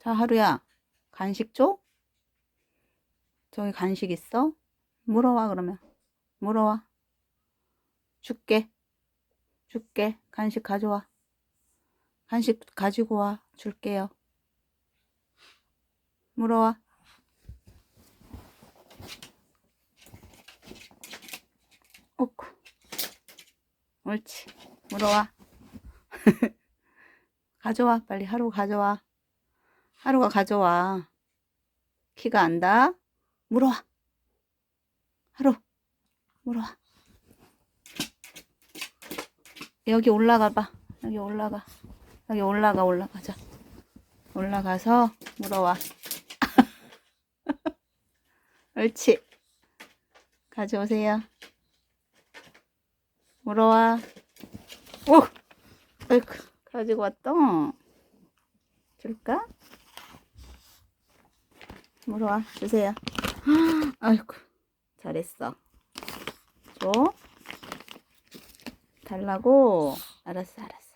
자, 하루야. 간식 줘? 저기 간식 있어? 물어와, 그러면. 물어와. 줄게. 줄게. 간식 가져와. 간식 가지고 와. 줄게요. 물어와. 오쿠. 옳지. 물어와. 가져와. 빨리 하루 가져와. 하루가 가져와. 키가 안다. 물어와. 하루. 물어와. 여기 올라가 봐. 여기 올라가. 여기 올라가, 올라가자. 올라가서 물어와. 옳지. 가져오세요. 물어와. 오! 아이고, 가지고 왔다. 줄까? 물어와. 주세요. 아이고, 잘했어. 줘. 달라고? 알았어, 알았어.